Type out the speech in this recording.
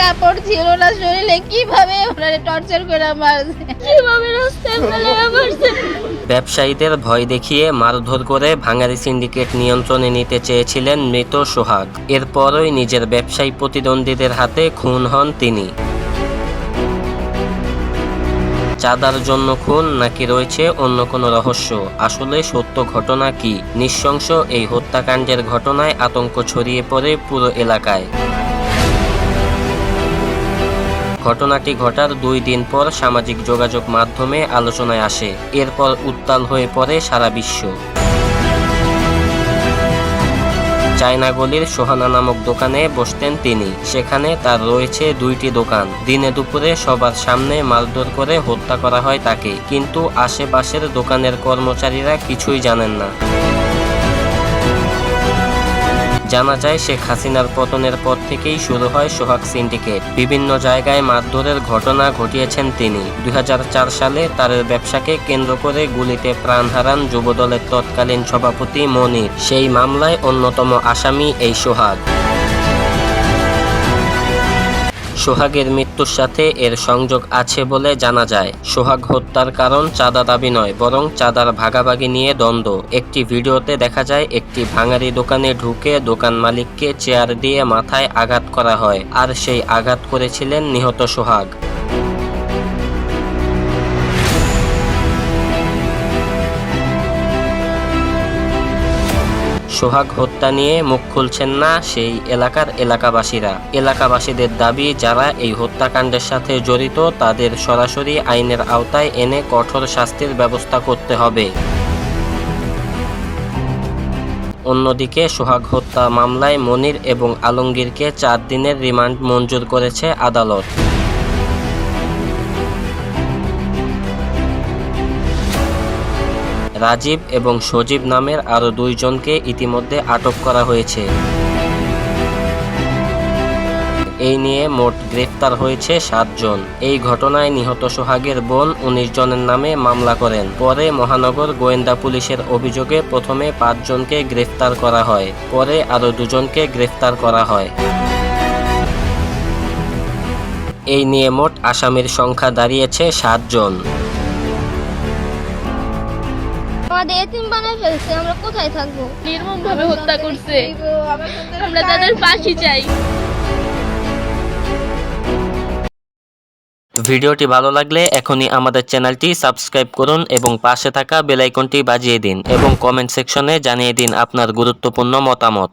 কাপড় ছিল না শরীরে, কীভাবে ওনারে টর্চার করে মারছে কীভাবে রাস্তায় ফেলে মারছে ব্যবসায়ীদের ভয় দেখিয়ে মারধর করে ভাঙারি সিন্ডিকেট নিয়ন্ত্রণে নিতে চেয়েছিলেন মৃত সোহাগ। এরপরই নিজের ব্যবসায়ী প্রতিদ্বন্দ্বীদের হাতে খুন হন তিনি। চাঁদার জন্য খুন নাকি রয়েছে অন্য কোনো রহস্য? আসলে সত্য ঘটনা কি? নৃশংস এই হত্যাকাণ্ডের ঘটনায় আতঙ্ক ছড়িয়ে পড়ে পুরো এলাকায়। ঘটনাটি ঘটার দুই দিন পর সামাজিক যোগাযোগ মাধ্যমে আলোচনায় আসে। এরপর উত্তাল হয়ে পড়ে সারা বিশ্ব। চায়না গলির সোহানা নামক দোকানে বসতেন তিনি। সেখানে তার রয়েছে দুইটি দোকান। দিনে দুপুরে সবার সামনে মারধর করে হত্যা করা হয় তাকে। কিন্তু আশেপাশের দোকানের কর্মচারীরা কিছুই জানেন না। জানা যায়, শেখ হাসিনার পতনের পর থেকেই শুরু হয় সোহাগ সিন্ডিকেট। বিভিন্ন জায়গায় মারধরের ঘটনা ঘটিয়েছেন তিনি। দু হাজার চার সালে তার ব্যবসাকে কেন্দ্র করে গুলিতে প্রাণ হারান যুবদলের তৎকালীন সভাপতি মনির। সেই মামলায় অন্যতম আসামি এই সোহাগ। সোহাগের মৃত্যুর সাথে এর সংযোগ আছে বলে জানা যায়। সোহাগ হত্যার কারণ চাঁদা দাবি নয়, বরং চাঁদার ভাগাভাগি নিয়ে দ্বন্দ্ব। একটি ভিডিওতে দেখা যায়, একটি ভাঙারি দোকানে ঢুকে দোকান মালিককে চেয়ার দিয়ে মাথায় আঘাত করা হয়, আর সেই আঘাত করেছিলেন নিহত সোহাগ। সোহাগ হত্যা নিয়ে মুখ খুলছেন না সেই এলাকার এলাকাবাসীরা। এলাকাবাসীদের দাবি, যারা এই হত্যাকাণ্ডের সাথে জড়িত, তাদের সরাসরি আইনের আওতায় এনে কঠোর শাস্তির ব্যবস্থা করতে হবে। অন্যদিকে সোহাগ হত্যা মামলায় মনির এবং আলমগীরকে চার দিনের রিমান্ড মঞ্জুর করেছে আদালত। রাজীব এবং সজীব নামের আরও দুইজনকে ইতিমধ্যে আটক করা হয়েছে। এই নিয়ে মোট গ্রেফতার হয়েছে সাতজন। এই ঘটনায় নিহত সোহাগের বোন উনিশ জনের নামে মামলা করেন। পরে মহানগর গোয়েন্দা পুলিশের অভিযোগে প্রথমে পাঁচজনকে গ্রেফতার করা হয়। পরে আরও দুজনকে গ্রেফতার করা হয়। এই নিয়ে মোট আসামির সংখ্যা দাঁড়িয়েছে সাতজন। আমাদের এতিম বানায় ফেলছে আমরা কোথায় থাকব? নির্মম ভাবে হত্যা করছে। আমরা তাদের চাই। ভিডিওটি ভালো লাগলে এখনই আমাদের চ্যানেলটি সাবস্ক্রাইব করুন এবং পাশে থাকা বেলাইকনটি বাজিয়ে দিন এবং কমেন্ট সেকশনে জানিয়ে দিন আপনার গুরুত্বপূর্ণ মতামত।